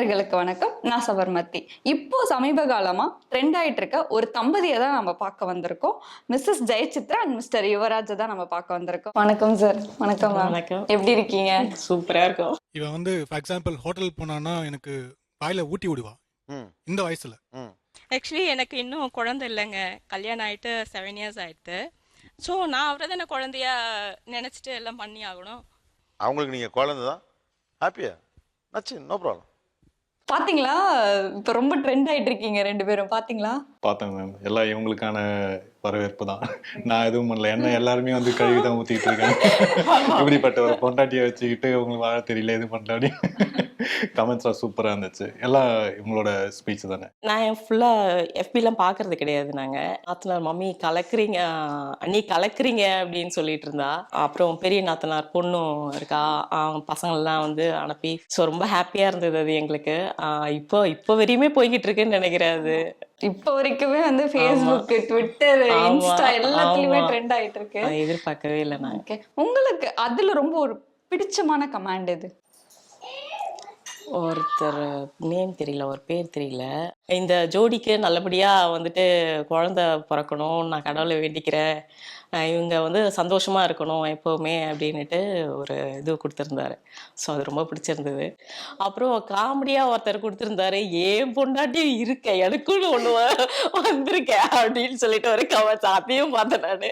நேயர்களுக்கு வணக்கம். நான் சபர்மதி. இப்போ சமீப காலமா ட்ரெண்ட் ஆயிட்டு இருக்க ஒரு தம்பதியை தான் நம்ம பார்க்க வந்திருக்கோம். மிஸ்ஸஸ் ஜெயசித்ரா அண்ட் மிஸ்டர் யுவராஜை தான் நம்ம பார்க்க வந்திருக்கோம். வணக்கம் சார் வணக்கம். வணக்கம். எப்படி இருக்கீங்க? சூப்பரா இருக்கும். இவன் வந்து ஃபார் எக்ஸாம்பிள் ஹோட்டல் போனான்னா எனக்கு வாயில ஊட்டி விடுவா. ம். இந்த வயசுல. ம். ஆக்சுவலி எனக்கு இன்னும் குழந்தை இல்லைங்க. கல்யாணம் ஆயிட்டு செவன் இயர்ஸ் ஆயிடுத்து ஸோ நான் அவரை தானே குழந்தையா நினச்சிட்டு எல்லாம் பண்ணி ஆகணும் அவங்களுக்கு நீங்கள் குழந்தை தான் ஹாப்பியா நச்சு நோ ப்ராப்ளம் பாத்தீங்களா? இப்போ ரொம்ப ட்ரெண்ட் ஆயிட்டு இருக்கீங்க ரெண்டு பேரும். பாத்தீங்களா? பார்த்தேன் மேம். எல்லாம் இவங்களுக்கான வரவேற்பு தான். நான் எதுவும் பண்ணல. என்ன எல்லாருமே வந்து கழுவி தான் ஊத்திட்டு இருக்காங்க. இப்படிப்பட்ட ஒரு பொண்டாட்டியை வச்சுக்கிட்டு உங்களுக்கு வாழ தெரியல இது பண்ணல கமெண்ட்ஸ்லாம் சூப்பரா இருந்துச்சு. எல்லாம் இவங்களோட ஸ்பீச் தானே? நான் ஃபுல்லா எஃபிலாம் பார்க்கறது கிடையாது நாங்க. நாத்தனார் மம்மி கலக்குறீங்க. அண்ணி கலக்குறீங்க அப்படின்னு சொல்லிட்டு இருந்தா. அப்புறம் பெரிய நாத்தனார் பொண்ணும் இருக்கா. பசங்கள்லாம் வந்து அனுப்பி. ஸோ ரொம்ப ஹாப்பியா இருந்தது அது எங்களுக்கு. இப்போ இப்போ வரையுமே போய்கிட்டு இருக்குன்னு நினைக்கிறேன் அது. இப்போ வரைக்குமே வந்து ஃபேஸ்புக் ட்விட்டர் இன்ஸ்டா எல்லாத்துலயுமே. ட்ரெண்ட் ஆயிட்டு இருக்கு எதிர்பார்க்கவே இல்லை நான். ஓகே உங்களுக்கு அதுல ரொம்ப ஒரு பிடிச்சமான கமாண்ட் எது? ஒருத்தர் நேம் தெரியல ஒரு பேர் தெரியல. இந்த ஜோடிக்கு நல்லபடியா வந்துட்டு குழந்தை பிறக்கணும் நான் கடவுளை வேண்டிக்கிறேன். இவங்க வந்து சந்தோஷமாக இருக்கணும் எப்போவுமே அப்படின்னுட்டு ஒரு இது கொடுத்துருந்தாரு. ஸோ அது ரொம்ப பிடிச்சிருந்தது. அப்புறம் காமெடியாக ஒருத்தர் கொடுத்துருந்தாரு ஏன் பொண்டாட்டி இருக்க? எனக்குன்னு ஒன்று வந்திருக்கேன் அப்படின்னு சொல்லிட்டு ஒரு கமெண்ட்ஸ் அதையும் பார்த்தேன் நான்.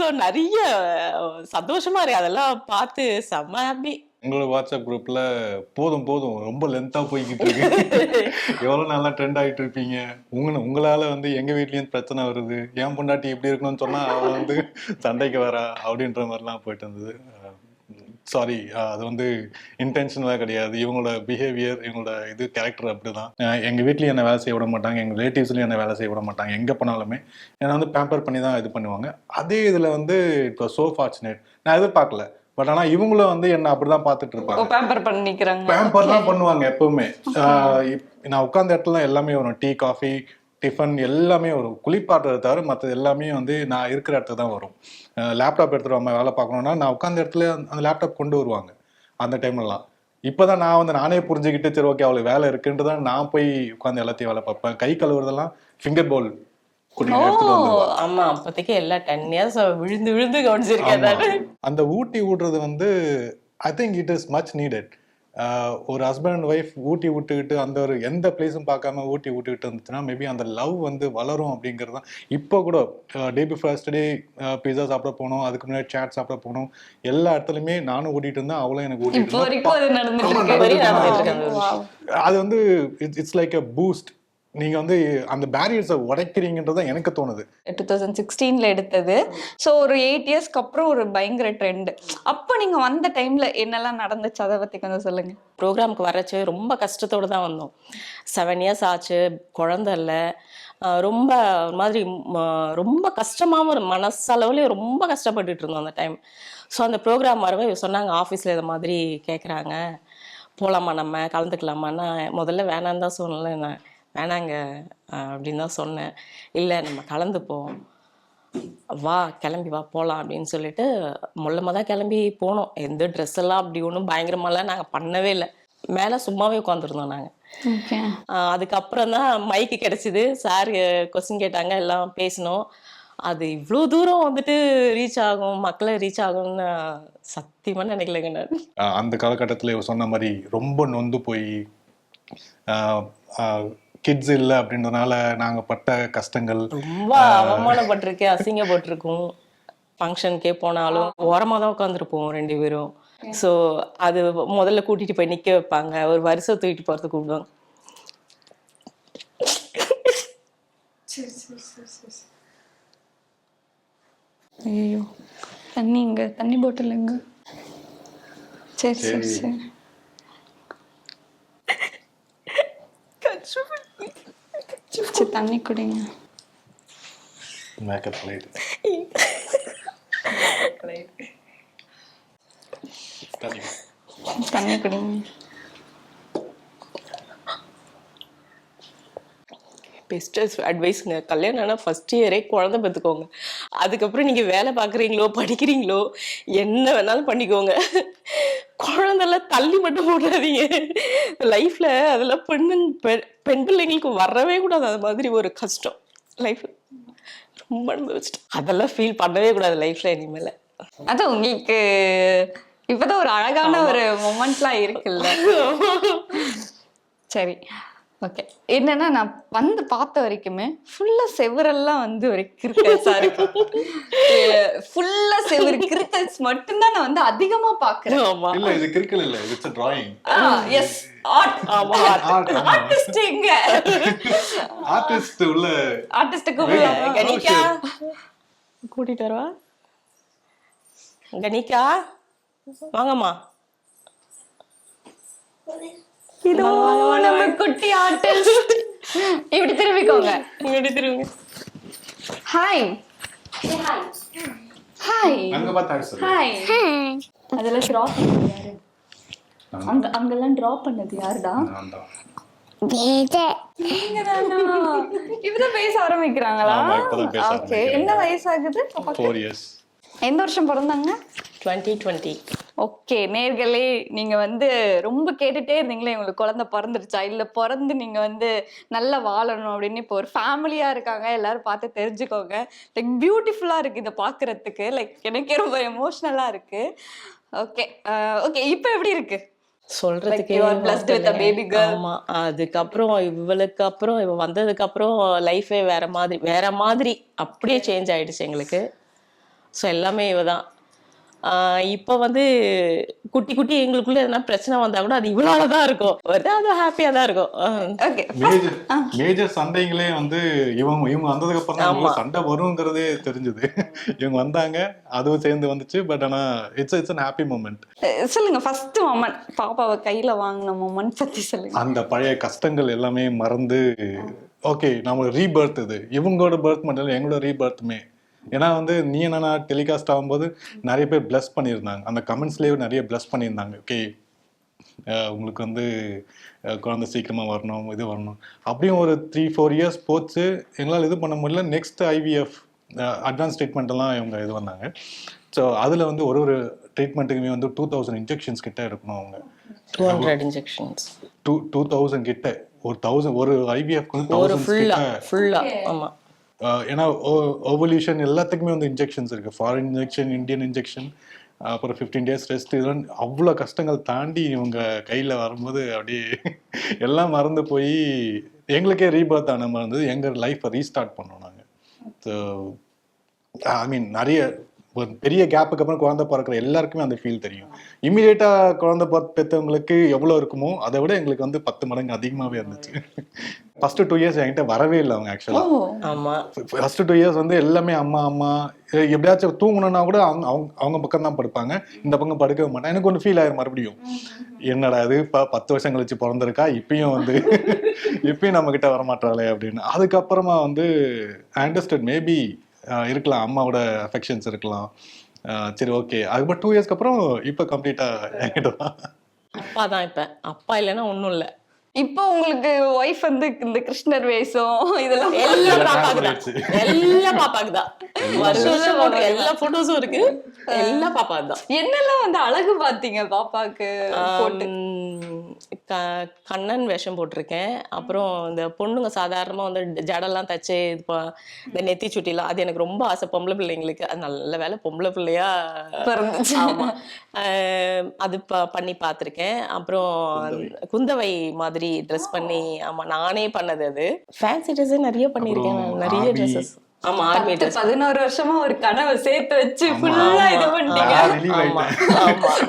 ஸோ நிறைய சந்தோஷமாக இருக்கு. அதெல்லாம் பார்த்து செம்ம ஹாப்பி உங்களோட வாட்ஸ்அப் குரூப்ல போதும் போதும் ரொம்ப லென்த்தா போய்கிட்டு இருக்கு. எவ்வளவு நல்லா ட்ரெண்ட் ஆயிட்டு இருப்பீங்க? உங்க உங்களால வந்து எங்க வீட்லயும் பிரச்சனை வருது? என் பொண்டாட்டி இப்படி இருக்கணும்னு சொன்னா அவ வந்து சண்டைக்கு வரா? அப்படின்ற மாதிரிலாம் போயிட்டு இருந்தது. சாரி அது வந்து இன்டென்ஷனலாக கிடையாது. இவங்களோட பிஹேவியர் இவங்களோட இது கேரக்டர் அப்படிதான். அஹ் எங்க வீட்லயும் என்ன வேலை செய்ய விட மாட்டாங்க. எங்க ரிலேட்டிவ்ஸ்லயும் என்ன வேலை செய்ய விட மாட்டாங்க. எங்க போனாலுமே என்னை வந்து பேம்பர் பண்ணி தான் இது பண்ணுவாங்க. அதே இதுல வந்து இப்போ சோ ஃபார்ச்சுனேட் நான் எதிர்பார்க்கல. பட் ஆனா இவங்களும் வந்து என்ன அப்படிதான் பார்த்துட்டு இருப்பாங்க. பேம்பர் பண்ணிக்கிறாங்க. பேம்பர் தான் பண்ணுவாங்க எப்பவுமே. நான் உட்கார்ந்த இடத்துல எல்லாமே வரும் டீ காஃபி டிஃபன் எல்லாமே வரும் குளிப்பாட்டுறதை தவிர மற்றது எல்லாமே வந்து நான் இருக்கிற இடத்துல தான் வரும். லேப்டாப் எடுத்துட்டு நம்ம வேலை பார்க்கணும்னா நான் உட்கார்ந்த இடத்துல அந்த- லேப்டாப் கொண்டு வருவாங்க அந்த டைம்லலாம் இப்போதான் நான் வந்து நானே புரிஞ்சுக்கிட்டு சரி ஓகே அவளுக்கு வேலை இருக்குன்ட்டு தான் நான் போய் உட்காந்து எல்லாத்தையும் வேலை பார்ப்பேன். கை கழுவுறதெல்லாம் ஃபிங்கர் பவுல் ஆமா அப்போதைக்கு எல்லா டென் இயர்ஸ் விழுந்து விழுந்து கவனிச்சிருக்கேன் அந்த ஊட்டி விடுறது வந்து I think it is much needed ஒரு ஹஸ்பண்ட் அண்ட் ஒய்ஃப் ஊட்டி விட்டுக்கிட்டு அந்த ஒரு எந்த பிளேஸும் பார்க்காம ஊட்டி விட்டுக்கிட்டு இருந்துச்சுன்னா மேபி அந்த லவ் வந்து வளரும் அப்படிங்கிறது தான். இப்போ கூட day before first day pizza சாப்பிட போனோம் அதுக்கு முன்னாடி சாட் சாப்பிட போனோம் எல்லா இடத்துலையுமே நானும் ஊட்டிட்டு இருந்தேன் அவளும் எனக்கு Wow. அது வந்து இட்ஸ் லைக் அ பூஸ்ட் நீங்க வந்து அந்த பேரியர்ஸை உடைக்கிறீங்கன்றது தான் எனக்கு தோணுது. டூ தௌசண்ட் சிக்ஸ்டீன்ல எடுத்தது. ஸோ ஒரு எயிட் இயர்ஸ்க்கு அப்புறம் ஒரு பயங்கர ட்ரெண்ட் அப்போ நீங்க வந்த டைம்ல என்னெல்லாம் நடந்துச்சு? அதை பத்தி கொஞ்சம் சொல்லுங்க. ப்ரோக்ராமுக்கு வரச்சு ரொம்ப கஷ்டத்தோடு தான் வந்தோம். செவன் இயர்ஸ் ஆச்சு குழந்தை இல்லை. ரொம்ப ஒரு மாதிரி ம, ரொம்ப கஷ்டமாகவும் ஒரு மனசளவுலேயும் ரொம்ப கஷ்டப்பட்டுட்டு இருந்தோம் அந்த டைம் ஸோ அந்த ப்ரோக்ராம் வரவே சொன்னாங்க ஆஃபீஸில் இது மாதிரி கேட்குறாங்க போகலாமா நம்ம? கலந்துக்கலாமான்னா முதல்ல வேணான்னு தான் சொன்னேன் நான். வேணாங்க அப்படின்னு தான் சொன்னேன். இல்லை நம்ம கலந்துப்போம். வா கிளம்பி வா போகலாம் அப்படின்னு சொல்லிட்டு முள்ளமாக தான் கிளம்பி போனோம். எந்த ட்ரெஸ் எல்லாம் அப்படி ஒன்றும் பயங்கரமாலாம் நாங்கள் பண்ணவே இல்லை. மேலே சும்மாவே உட்காந்துருந்தோம் நாங்கள் ஓகே. அதுக்கப்புறம் தான் மைக்கு கிடச்சிது. சார் கொஸ்டின் கேட்டாங்க எல்லாம் பேசினோம். அது இவ்வளோ தூரம் வந்துட்டு ரீச் ஆகும் மக்களை ரீச் ஆகும்னு சத்தியமாக நினைக்கலங்க நான். அந்த காலகட்டத்தில் சொன்ன மாதிரி ரொம்ப நொந்து போய் கிட்ஸ் இல்லை அப்படின்றதுனால நாங்கள் பட்ட கஷ்டங்கள் ரொம்ப அவமானப்பட்டிருக்கேன் அசிங்கப்பட்டிருக்கும். ஃபங்க்ஷனுக்கே போனாலும் ஓரமாக தான் உட்காந்துருப்போம் ரெண்டு பேரும். ஸோ அது முதல்ல கூட்டிட்டு போய் நிற்க வைப்பாங்க. ஒரு வருஷம் தூக்கிட்டு போகிறதுக்கு கூப்பிடுவாங்க. ஐயோ தண்ணி இங்க தண்ணி பாட்டில் எங்க சரி சரி. சரி சரி தண்ணி குடிங்க. மேக்கப் லைட் தண்ணி குடிங்க. பெஸ்ட் அட்வைஸுங்க கல்யாணம் ஆனால் ஃபஸ்ட் இயரே குழந்தை பெற்றுக்கோங்க அதுக்கப்புறம் நீங்க வேலை பார்க்குறீங்களோ படிக்கிறீங்களோ என்ன வேணாலும் பண்ணிக்கோங்க. குழந்தெல்லாம் தள்ளி மட்டும் போடாதீங்க. லைஃப்ல அதெல்லாம் பெண்ணு பெண் பிள்ளைங்களுக்கு வரவே கூடாது. அது மாதிரி ஒரு கஷ்டம். லைஃப்ல ரொம்ப அனுபவிச்சிட்டேன் அதெல்லாம் ஃபீல் பண்ணவே கூடாது லைஃப்ல இனிமேல. அதான் உங்களுக்கு இப்பதான் ஒரு அழகான ஒரு மொமெண்ட்லாம் இருக்குல்ல. சரி. ஓகே என்னன்னா நான் வந்து பார்த்த வரைக்குமே ஃபுல்லா செவரெல்லாம் வந்து ஒரு கிரிக்கெட்ஸா இருக்கு ஃபுல்லா செவரு கிரிக்கெட்ஸ் மட்டும்தான் நான் வந்து அதிகமா பாக்குறேன் ஆமா. இல்ல இது கிரிக்கெட் இல்ல இட்ஸ் டிராயிங் எஸ் ஆர்ட் ஆமா ஆர்டிஸ்ட் எங்க ஆர்டிஸ்ட் உள்ள ஆர்டிஸ்டுக்கு கணிக்கா கூட்டிட்டு வரவா. கணிக்கா வாங்கம்மா. இதோ நம்ம குட்டி ஆர்டிஸ்ட் இப்படி திரும்பிக்கோங்க. இங்கடி திரும்புங்க ஹாய் ஹாய் அங்க பார்த்தா ஹாய் அதெல்லாம் டிராப் யாரு? அங்க அங்கெல்லாம் டிராப் பண்ணது யாருடா? இப்பதான் பேச ஆரம்பிக்கிறாங்களா? ஓகே. என்ன வயசாகுது? எந்த வருஷம் பிறந்தாங்க? டுவெண்ட்டி டுவெண்ட்டி ஓகே நேர்களே நீங்க வந்து ரொம்ப கேட்டுட்டே இருந்தீங்களே உங்களுக்கு குழந்தை பிறந்துருச்சா? இல்ல பிறந்து நீங்க வந்து நல்லா வாழணும் அப்படின்னு இப்போ ஒரு ஃபேமிலியா இருக்காங்க எல்லாரும் பார்த்து தெரிஞ்சுக்கோங்க. லைக் பியூட்டிஃபுல்லா இருக்கு இதை பாக்குறதுக்கு லைக் எனக்கே ரொம்ப எமோஷ்னலா இருக்கு. ஓகே ஓகே இப்போ எப்படி இருக்கு? சொல்றதுக்கே. ஆமா அதுக்கப்புறம் இவளுக்கு அப்புறம் இவ வந்ததுக்கு அப்புறம் லைஃபே வேற மாதிரி வேற மாதிரி அப்படியே சேஞ்ச் ஆயிடுச்சு எங்களுக்கு. ஸோ எல்லாமே இவ தான் இப்போ வந்து குட்டி குட்டி எங்களுக்குள்ள எதனா பிரச்சனை வந்தா கூட அது இவளால தான் இருக்கும். அது ஹாப்பியா தான் இருக்கும். மேஜர் மேஜர் சண்டைங்களே வந்து இவங்க இவங்க வந்ததுக்கு அப்புறம் தான் சண்டை வருங்கிறதே தெரிஞ்சது. இவங்க வந்தாங்க அதுவும் சேர்ந்து வந்துச்சு பட் ஆனா it's it's an happy moment சொல்லுங்க ஃபர்ஸ்ட் மொமெண்ட் பாப்பாவை கையில வாங்கின மொமெண்ட் பத்தி சொல்லுங்க. அந்த பழைய கஷ்டங்கள் எல்லாமே மறந்து ஓகே நம்ம ரீபர்த் இது. இவங்களோட பர்த் மட்டும் இல்லை எங்களோட ரீபர்த்துமே ஏன்னா வந்து நீ என்னன்னா டெலிகாஸ்ட் ஆகும்போது நிறைய பேர் பிளஸ் பண்ணியிருந்தாங்க. அந்த கமெண்ட்ஸ்லேயே நிறைய பிளஸ் பண்ணியிருந்தாங்க. ஓகே உங்களுக்கு வந்து குழந்தை சீக்கிரமாக வரணும் இது வரணும். அப்படியும் ஒரு த்ரீ ஃபோர் இயர்ஸ் போச்சு. எங்களால் இது பண்ண முடியல. நெக்ஸ்ட் ஐவிஎஃப் அட்வான்ஸ் ட்ரீட்மெண்ட் எல்லாம் இவங்க இது பண்ணாங்க. ஸோ அதில் வந்து ஒரு ஒரு ட்ரீட்மெண்ட்டுக்குமே வந்து டூ தௌசண்ட் இன்ஜெக்ஷன்ஸ் கிட்ட இருக்கணும் அவங்க. Two hundred injections two two thousand கிட்ட. ஒரு தௌசண்ட் ஒரு ஐவிஎஃப் வந்து தௌசண்ட் ஃபுல்லா கிட்ட. ஃபுல்லா ஆமா. ஆஹ் Uh, ஏன்னா ஓவல்யூஷன் எல்லாத்துக்குமே வந்து இன்ஜெக்ஷன்ஸ் இருக்குது ஃபாரின் இன்ஜெக்ஷன் இந்தியன் இன்ஜெக்ஷன் அப்புறம் ஃபிஃப்டீன் டேஸ் ரெஸ்ட் இதெல்லாம் அவ்வளோ கஷ்டங்கள் தாண்டி இவங்க கையில் வரும்போது அப்படியே எல்லாம் மறந்து போய் எங்களுக்கே ரீபர்த் ஆன மாதிரி இருந்தது. எங்கள் லைஃப்பை ரீஸ்டார்ட் பண்ணோம் நாங்கள் ஸோ ஐ மீன் நிறைய ஒரு பெரிய கேப்புக்கு அப்புறம் குழந்தை பிறக்கிற எல்லாருக்குமே அந்த ஃபீல் தெரியும். இமீடியட்டா குழந்தை பெற்றவங்களுக்கு எவ்வளோ இருக்குமோ அதை விட எங்களுக்கு வந்து பத்து மடங்கு அதிகமாகவே இருந்துச்சு. ஃபர்ஸ்ட் டூ இயர்ஸ் என்கிட்ட வரவே இல்லை அவங்க ஆக்சுவலாக ஆமா. ஃபர்ஸ்ட் டூ இயர்ஸ் வந்து எல்லாமே அம்மா அம்மா எப்படியாச்சும் தூங்கணும்னா கூட அவங்க அவங்க அவங்க பக்கம் தான் படுப்பாங்க. இந்த பக்கம் படுக்கவே மாட்டேன். எனக்கு ஒன்று ஃபீல் ஆயிரும் மறுபடியும். என்னடா இது? இப்போ பத்து வருஷம் கழிச்சு பிறந்திருக்கா? இப்பயும் வந்து இப்பயும் நம்ம கிட்ட வரமாட்டாளே அப்படின்னு. அதுக்கப்புறமா வந்து அண்டர்ஸ்டுட் மேபி இருக்கலாம். அம்மாவோட அஃபெக்ஷன்ஸ் இருக்கலாம். சரி ஓகே அதுக்கப்புறம் டூ இயர்ஸ்க்கு அப்புறம் இப்போ கம்ப்ளீட்டா என்கிட்ட தான் அப்பா தான் இப்ப. அப்பா இல்லைன்னா ஒண்ணும் இல்ல. இப்போ உங்களுக்கு ஒய்ஃப் வந்து இந்த கிருஷ்ணர் வேஷம் இதெல்லாம் எல்லாம் பாப்பாக்கு எல்லாம் பாப்பாக்கு தான். வருஷம் எல்லா போட்டோஸும் இருக்கு. எல்லாம் பாப்பாக்கு தான். என்னெல்லாம் வந்து அழகு பாத்தீங்க பாப்பாக்கு போட்டு? க- கண்ணன் வேஷம் போட்டிருக்கேன். அப்புறம் இந்த பொண்ணுங்க சாதாரணமா வந்து ஜடெல்லாம் தச்சு இது ப- இந்த நெத்தி சுட்டிலாம் அது எனக்கு ரொம்ப ஆசை. பொம்பளை பிள்ளைங்களுக்கு. அது நல்ல வேலை பொம்பளை பிள்ளையா பிறந்துச்சு. அது ப- பண்ணி பார்த்திருக்கேன். அப்புறம் குந்தவை. மாதிரி ட்ரெஸ் பண்ணி ஆமா நானே பண்ணது அது. ஃபேன்சி ட்ரெஸ் நிறைய பண்ணியிருக்கேன். நிறைய. ட்ரெஸ்ஸஸ் ஆமா ஆர்மி ட்ரெஸ் பதினோரு வருஷமா ஒரு கனவை சேர்த்து வச்சு ஃபுல்லா இது பண்ணிட்டீங்க.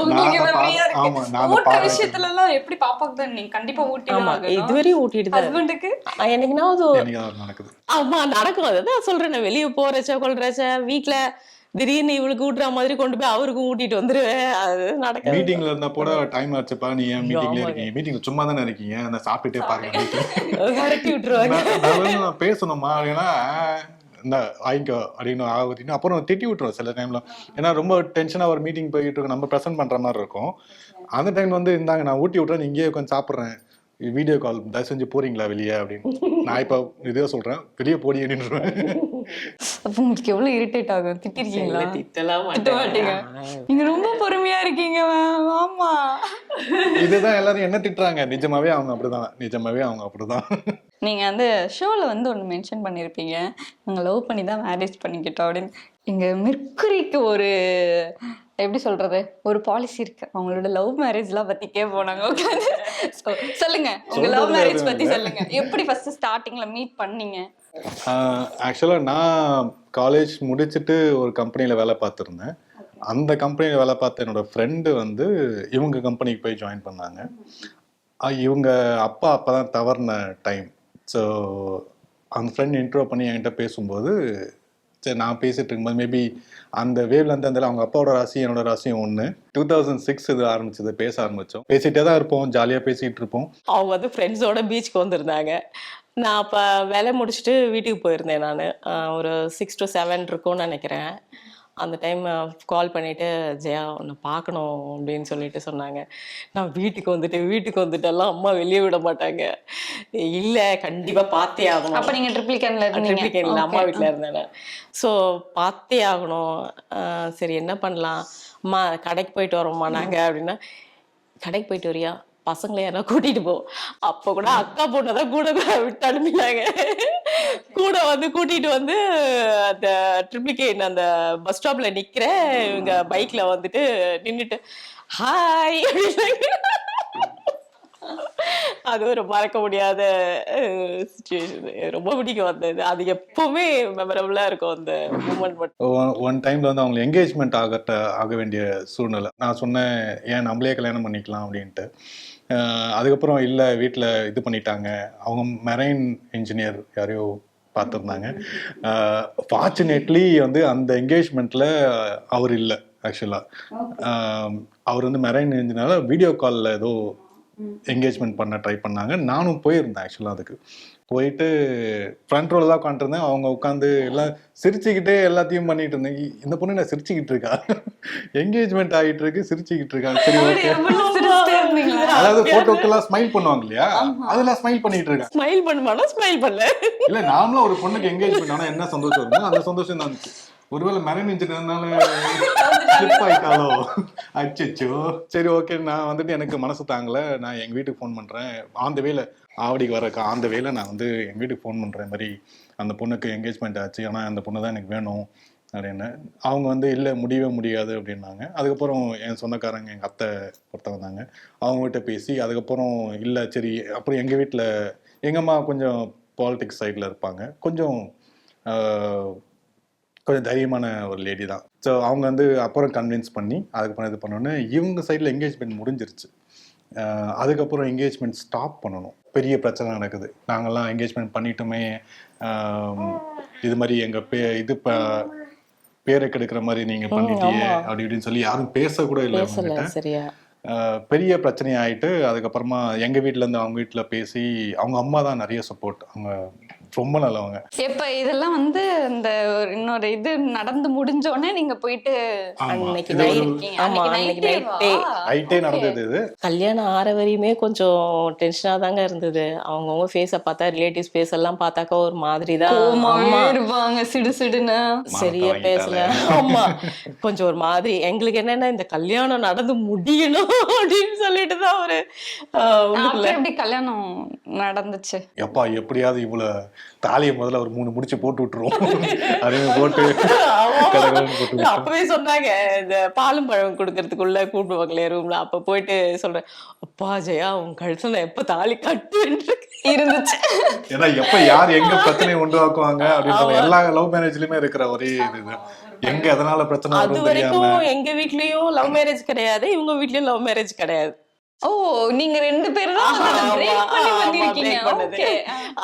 உங்களுக்கு. விஷயத்துல எல்லாம் எப்படி பாப்பாக்கு தான் நீங்க கண்டிப்பா ஊட்டி ஆமா இதுவரையும் ஊட்டிட்டு தான் ஹஸ்பண்டுக்கு அது நடக்குது? ஆமா நடக்கும். அதுதான் சொல்றேன் நான் வெளியே போறச்ச கொள்றச்ச வீட்ல திடீர்னு இவளுக்கு ஊட்டுற மாதிரி கொண்டு போய் அவருக்கும் ஊட்டிட்டு வந்துருவேன். அது நடக்காது. மீட்டிங்ல இருந்தா கூட டைம் ஆச்சுப்பா நீ ஏன் மீட்டிங்ல. இருக்கீங்க? மீட்டிங்ல சும்மா தானே இருக்கீங்க? நான் சாப்பிட்டுட்டே பாருங்க விரட்டி விட்டுருவாங்க. பேசணுமா? ஏன்னா இந்த வாங்கிக்கோ அப்படின்னு ஆகுதுன்னு அப்புறம் திட்டி விட்டுரும் சில டைமில் ஏன்னா ரொம்ப டென்ஷனாக ஒரு மீட்டிங் போயிட்டு இருக்கும் நம்ம ப்ரெசென்ட் பண்ணுற மாதிரி இருக்கும். அந்த டைம் வந்து இருந்தாங்க நான் ஊட்டி விட்றேன் இங்கேயே உட்காந்து சாப்பிட்றேன். வீடியோ கால் தயவு செஞ்சு போறீங்களா வெளியே அப்படின்னு. நான் இப்போ இதே சொல்றேன். வெளியே போடி அப்படின்றேன் அப்ப உங்களுக்கு எவ்வளவு இரிட்டேட் ஆகும்? திட்டிருக்கீங்களா? திட்டலாம் திட்ட மாட்டீங்க. நீங்க ரொம்ப பொறுமையா இருக்கீங்க. ஆமா. இதுதான் எல்லாரும் என்ன திட்டுறாங்க? நிஜமாவே அவங்க அப்படிதான். நிஜமாவே அவங்க அப்படிதான். நீங்க வந்து ஷோல வந்து ஒன்று மென்ஷன் பண்ணியிருப்பீங்க நாங்க லவ் பண்ணி தான் மேரேஜ் பண்ணிக்கிட்டோம் அப்படின்னு. எங்க மிர்குரிக்கு ஒரு எப்படி சொல்றது? ஒரு பாலிசி இருக்கு. அவங்களோட லவ் மேரேஜ்லாம் பத்தி கேட்போம் உட்காந்து. சொல்லுங்க. உங்க லவ் மேரேஜ் பத்தி. சொல்லுங்க. எப்படி ஃபர்ஸ்ட் ஸ்டார்டிங்ல மீட் பண்ணீங்க? ஆக்சுவலாக நான் காலேஜ் முடிச்சுட்டு ஒரு கம்பெனியில் வேலை பார்த்துருந்தேன். அந்த கம்பெனியில் வேலை பார்த்த என்னோட ஃப்ரெண்டு வந்து இவங்க கம்பெனிக்கு போய் ஜாயின் பண்ணாங்க. இவங்க அப்பா அப்போ தான் தவறின டைம் ஸோ அந்த ஃப்ரெண்ட் இன்ட்ரோ பண்ணி என்கிட்ட பேசும்போது சரி நான் பேசிட்டு இருக்கும்போது மேபி அந்த வேவ்ல இருந்து அந்த அவங்க அப்பாவோட ராசி என்னோட ராசியும் ஒன்று டூ தௌசண்ட் சிக்ஸ் இது ஆரம்பிச்சது பேச ஆரம்பித்தோம் பேசிகிட்டே தான் இருப்போம் ஜாலியாக பேசிகிட்டு இருப்போம். அவங்க வந்து ஃப்ரெண்ட்ஸோட பீச்சுக்கு வந்திருந்தாங்க. நான் அப்போ வேலை முடிச்சுட்டு வீட்டுக்கு போயிருந்தேன் நான். ஒரு சிக்ஸ் டு செவன் இருக்கும்னு நினைக்கிறேன். அந்த டைம் கால் பண்ணிட்டு ஜெயா உன்னை பார்க்கணும் அப்படின்னு சொல்லிட்டு சொன்னாங்க. நான் வீட்டுக்கு வந்துட்டேன். வீட்டுக்கு வந்துட்டெல்லாம் அம்மா வெளியே விட மாட்டாங்க. இல்லை கண்டிப்பாக பார்த்தே ஆகணும். அப்ப நீங்க ட்ரிப்ளிகன்ல ட்ரிப்ளிகேன்ல அம்மா. வீட்டில் இருந்தேன் ஸோ பார்த்தே ஆகணும். சரி என்ன பண்ணலாம்? அம்மா கடைக்கு போயிட்டு வரோம்மா நாங்கள் அப்படின்னா கடைக்கு போயிட்டு வரியா? பசங்களை யாரா கூட்டிட்டு போ. அப்போ கூட அக்கா பொண்ணை தான் கூட விட்டு அனுப்பினாங்க. கூட வந்து கூட்டிட்டு வந்து அந்த ட்ரிப்ளிகேன் அந்த பஸ் ஸ்டாப்ல நிக்கிறேன் இவங்க பைக்ல வந்துட்டு நின்னுட்டு ஹாய் அது ஒரு மறக்க முடியாத சுச்சுவேஷன் ரொம்ப பிடிக்கும் அந்த இது. அது எப்பவுமே மெமரபுளா இருக்கும் அந்த மூமெண்ட் மட்டும். ஒன் டைம்ல வந்து அவங்க என்கேஜ்மெண்ட் ஆகட்ட ஆக வேண்டிய சூழ்நிலை. நான் சொன்னேன் ஏன் நம்மளே கல்யாணம் பண்ணிக்கலாம்? அப்படின்ட்டு. அதுக்கப்புறம் இல்லை வீட்டில் இது பண்ணிட்டாங்க. அவங்க மெரைன் இன்ஜினியர் யாரையோ பார்த்துருந்தாங்க. ஃபார்ச்சுனேட்லி வந்து அந்த என்கேஜ்மெண்ட்டில் அவர் இல்லை ஆக்சுவலாக அவர் வந்து மெரைன் இன்ஜினியராக வீடியோ காலில் ஏதோ என்கேஜ்மெண்ட் பண்ண ட்ரை பண்ணாங்க. நானும் போயிருந்தேன் ஆக்சுவலாக அதுக்கு. போயிட்டு ஃப்ரண்ட் ரோல தான் உட்காந்துருந்தேன் அவங்க உட்காந்து எல்லாம் சிரிச்சுக்கிட்டே எல்லாத்தையும் பண்ணிட்டு இருந்தேன். இந்த பொண்ணு என்ன சிரிச்சுக்கிட்டு இருக்கா? என்கேஜ்மெண்ட் ஆகிட்டு இருக்கு சிரிச்சுக்கிட்டு இருக்கா? சரி ஓகே அதாவது போட்டோக்கெல்லாம் ஸ்மைல் பண்ணுவாங்க இல்லையா அதெல்லாம் ஸ்மைல் பண்ணிட்டு இருக்கா ஸ்மைல் பண்ணுமானா ஸ்மைல் பண்ணல. இல்ல நாமளும் ஒரு பொண்ணுக்கு என்கேஜ்மெண்ட் ஆனா என்ன சந்தோஷம் இருக்கும் அந்த சந்தோஷம் தான் ஒருவேளை மெரன் இன்ஜினியர்னால ஸ்லிப் ஆயிட்டாலோ? அச்சச்சோ. சரி ஓகே நான் வந்துட்டு எனக்கு மனசு தாங்கல. நான் எங்க வீட்டுக்கு ஃபோன் பண்றேன். ஆந்த வேல ஆவடிக்கு வரக்கா ஆந்த வேல நான் வந்து எங்க வீட்டுக்கு ஃபோன் பண்றேன் மாதிரி அந்த பொண்ணுக்கு என்கேஜ்மெண்ட் ஆச்சு. ஆனா அந்த பொண்ணு தான் எனக்கு வேணும். அப்படின்னு. அவங்க வந்து இல்லை முடியவே முடியாது அப்படின்னாங்க. அதுக்கப்புறம் என் சொந்தக்காரங்க எங்கள் அத்தை ஒருத்தவங்க வந்தாங்க. அவங்ககிட்ட பேசி அதுக்கப்புறம் இல்லை சரி. அப்புறம் எங்கள் வீட்டில் எங்கள் அம்மா கொஞ்சம் பாலிடிக்ஸ் சைடில் இருப்பாங்க. கொஞ்சம் கொஞ்சம் தைரியமான ஒரு லேடி தான். ஸோ அவங்க வந்து அப்புறம் கன்வின்ஸ் பண்ணி அதுக்கப்புறம் இது பண்ணோன்னே இவங்க சைடில் என்கேஜ்மெண்ட் முடிஞ்சிருச்சு. அதுக்கப்புறம் என்கேஜ்மெண்ட் ஸ்டாப் பண்ணணும். பெரிய பிரச்சனை நடக்குது. நாங்கள்லாம் என்கேஜ்மெண்ட் பண்ணிட்டோமே. இது மாதிரி எங்கள் பே இது ப பேரை கெடுக்கிற மாதிரி நீங்க பண்ணிட்டியே ஆமா. அப்படி இப்படின்னு சொல்லி யாரும் பேசக்கூட இல்லை பேசல அவங்ககிட்ட சரியா. பெரிய பிரச்சனை ஆயிட்டு அதுக்கப்புறமா எங்க வீட்ல இருந்து அவங்க வீட்ல பேசி அவங்க அம்மா தான் நிறைய சப்போர்ட் அவங்க ரொம்ப நல்லவங்க. எப்ப இதெல்லாம் வந்து இந்த இன்னொரு இது நடந்து முடிஞ்ச உடனே நீங்க போயிட்டு? நைட்டே. நடந்தது இது. கல்யாணம் ஆற வரையுமே கொஞ்சம் டென்ஷனாக தாங்க இருந்தது. அவங்கவுங்க ஃபேஸை பார்த்தா ரிலேட்டிவ்ஸ் ஃபேஸ் எல்லாம் பார்த்தாக்கா ஒரு மாதிரி தான் இருப்பாங்க சிடு சிடுன்னு சரியா பேசல. ஆமா. கொஞ்சம் ஒரு மாதிரி எங்களுக்கு என்னன்னா இந்த கல்யாணம் நடந்து முடியணும் அப்படின்னு சொல்லிட்டு தான் ஒரு எப்படி கல்யாணம் நடந்துச்சு? எப்பா எப்படியாவது இவ்வளவு தாலியை முதல்ல ஒரு மூணு முடிச்சு போட்டு விட்டுருவோம். அப்படின்னு போட்டு போட்டு. அப்பவே சொன்னாங்க இந்த பாலும் பழம் கொடுக்கறதுக்குள்ள கூப்பிடுவாங்களே ரூம்ல அப்ப போயிட்டு சொல்றேன் அப்பா ஜெயா உன் கழுத்துல நான் எப்ப தாலி கட்டுவேன் இருந்துச்சு. ஏன்னா எப்ப யார் எங்க பிரச்சனையை உண்டாக்குவாங்க அப்படின்ற எல்லா லவ் மேரேஜ்லயுமே இருக்கிற ஒரே இது. எங்க எதனால பிரச்சனை அது வரைக்கும் எங்க வீட்லயும் லவ் மேரேஜ் கிடையாது இவங்க வீட்லயும் லவ் மேரேஜ் கிடையாது. ஓ நீங்க ரெண்டு பேரும்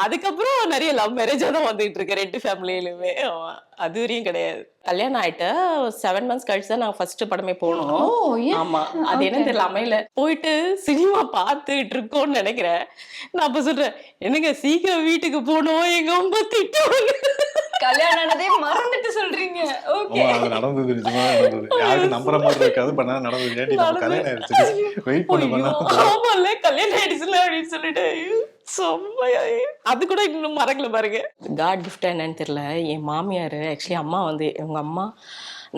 அதுக்கப்புறம் நிறைய லவ் மேரேஜா தான் வந்துட்டு இருக்கு ரெண்டு ஃபேமிலியிலுமே. அது வரையும் கிடையாது. கல்யாணம் ஆயிட்டு செவன் மந்த்ஸ் கழிச்சு தான் நாங்க ஃபர்ஸ்ட் படமே போனோம். ஆமா அது என்ன தெரியல அமையல. போயிட்டு சினிமா பார்த்துட்டு இருக்கோம்னு நினைக்கிறேன். நான் அப்ப சொல்றேன் என்னங்க சீக்கிரம் வீட்டுக்கு போனோம் எங்க அம்மா திட்டுவாங்க. கல்யாணம் ஆனதே மறந்துட்டு சொல்றீங்க. ஓகே அது நடந்தது நிஜமா நடந்தது. யாருக்கு நம்புற மாதிரி இருக்காது பண்ணா நடந்தது. ஏன்டி நம்ம கல்யாணம் ஆயிடுச்சு? வெயிட் பண்ணு பண்ணா. ஆமால கல்யாணம் ஆயிடுச்சுல அப்படின்னு சொல்லிட்டு. ஐயோ, செம்மையா. அது கூட இன்னும் மறக்கல பாருங்க. காட் கிஃப்ட் என்னன்னு தெரியல. என் மாமியார் ஆக்சுவலி அம்மா வந்து இவங்க அம்மா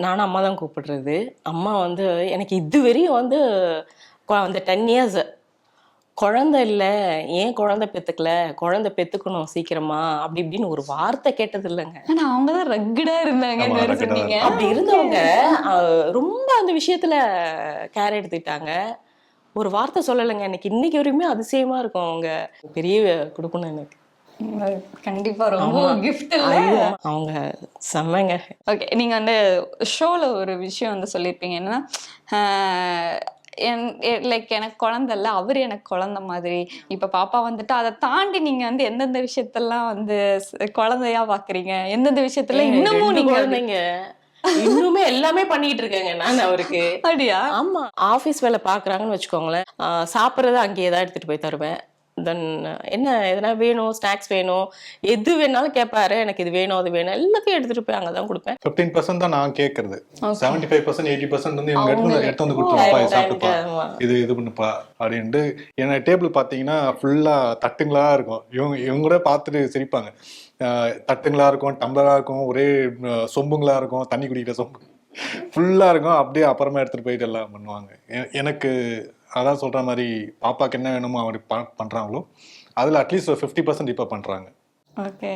நானும் அம்மா தான் கூப்பிடுறது. அம்மா வந்து எனக்கு இது வரையும் வந்து அந்த டென் இயர்ஸ் குழந்தை இல்லை ஏன் குழந்தை பெத்துக்கல? குழந்தை பெத்துக்கணும் சீக்கிரமா அப்படி இப்படின்னு ஒரு வார்த்தை கேட்டது இல்லைங்க. ஆனா அவங்க தான் ரக்குடா ஆ சொன்னீங்க. அப்படி இருந்தவங்க ரொம்ப அந்த விஷயத்துல கேர் எடுத்துக்கிட்டாங்க. ஒரு வார்த்தை சொல்லலைங்க. எனக்கு இன்னைக்கு வரையுமே அதிசயமா இருக்கும் அவங்க. பெரிய கொடுக்கணும் எனக்கு. கண்டிப்பா ரொம்ப கிஃப்ட் இல்ல. அவங்க செம்மங்க. ஓகே நீங்க வந்து ஷோல ஒரு விஷயம் வந்து சொல்லியிருப்பீங்க. என்னன்னா லைக் எனக்கு குழந்தை இல்ல அவர் எனக்கு குழந்தை மாதிரி. இப்ப பாப்பா வந்துட்டு அதை தாண்டி நீங்க வந்து எந்தெந்த விஷயத்தெல்லாம் வந்து குழந்தையா பாக்குறீங்க? எந்தெந்த விஷயத்துல இன்னமும் ரெண்டு நீங்க குழந்தைங்க. இன்னுமே எல்லாமே பண்ணிட்டு இருக்கேங்க நான் அவருக்கு. அப்படியா? ஆமா ஆபீஸ் வேலை பாக்குறாங்கன்னு வச்சுக்கோங்களேன். சாப்பிட்றத அங்கேயே தான் எடுத்துட்டு போய் தருவேன். தென் என்ன எதனா வேணும் ஸ்நாக்ஸ் வேணும் எது வேணாலும் கேட்பாரு எனக்கு இது வேணும் அது வேணும் எல்லாத்தையும் எடுத்துட்டு போய் அங்கதான் கொடுப்பேன். ஃபிஃப்டீன் பர்சன்ட் தான் நான் கேட்கறது. Seventy five percent eighty percent வந்து இவங்க எடுத்து எடுத்து வந்து கொடுத்துருவாப்பா இது சாப்பிட்டுப்பா. இது இது பண்ணுப்பா அப்படின்ட்டு. என்ன டேபிள் பார்த்தீங்கன்னா ஃபுல்லாக தட்டுங்களா இருக்கும். இவங்க இவங்க கூட பார்த்துட்டு சிரிப்பாங்க. அஹ் தட்டுங்களா இருக்கும் டம்ளரா இருக்கும் ஒரே அஹ், சொம்புங்களா இருக்கும் தண்ணி குடிக்கிற சொம்பு. ஃபுல்லாக இருக்கும் அப்படியே அப்புறமா எடுத்துகிட்டு போயிட்டு எல்லாம் பண்ணுவாங்க. எ- எனக்கு அதான் சொல்கிற மாதிரி பாப்பாக்கு என்ன வேணுமோ அவர் பண்ணுறாங்களோ அதில் அட்லீஸ்ட் ஒரு ஃபிஃப்டி பர்சன்ட் இப்போ பண்ணுறாங்க ஓகே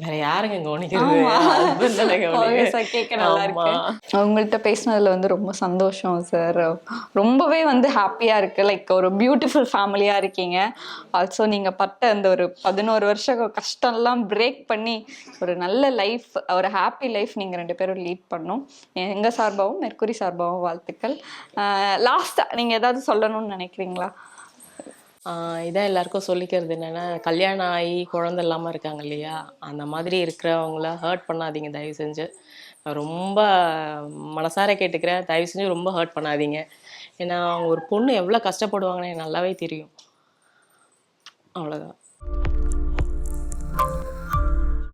வேற யாருங்க கவனிக்கிறது உங்கள்கிட்ட பேசினதுல வந்து ரொம்ப சந்தோஷம் சார் ரொம்பவே வந்து ஹாப்பியா இருக்கு. லைக் ஒரு பியூட்டிஃபுல் ஃபேமிலியா இருக்கீங்க. ஆல்சோ நீங்க பட்ட அந்த ஒரு பதினோரு வருஷம் கஷ்டம்லாம் பிரேக் பண்ணி ஒரு நல்ல லைஃப் ஒரு ஹாப்பி லைஃப் நீங்க ரெண்டு பேரும் லீட் பண்ணும். எங்க சார்பாகவும் மெர்க்குரி சார்பாகவும் வாழ்த்துக்கள். லாஸ்டா நீங்க ஏதாவது சொல்லணும்னு நினைக்கிறீங்களா? இதான் எல்லாருக்கும் சொல்லிக்கிறது என்னன்னா கல்யாணம் ஆகி குழந்தை இல்லாமல் இருக்காங்க இல்லையா? அந்த மாதிரி இருக்கிறவங்கள ஹர்ட் பண்ணாதீங்க தயவு செஞ்சு. ரொம்ப மனசார கேட்டுக்கிறேன். தயவு செஞ்சு ரொம்ப ஹர்ட் பண்ணாதீங்க. ஏன்னா அவங்க ஒரு பொண்ணு எவ்வளோ கஷ்டப்படுவாங்கன்னு எனக்கு நல்லாவே தெரியும். அவ்வளோதான்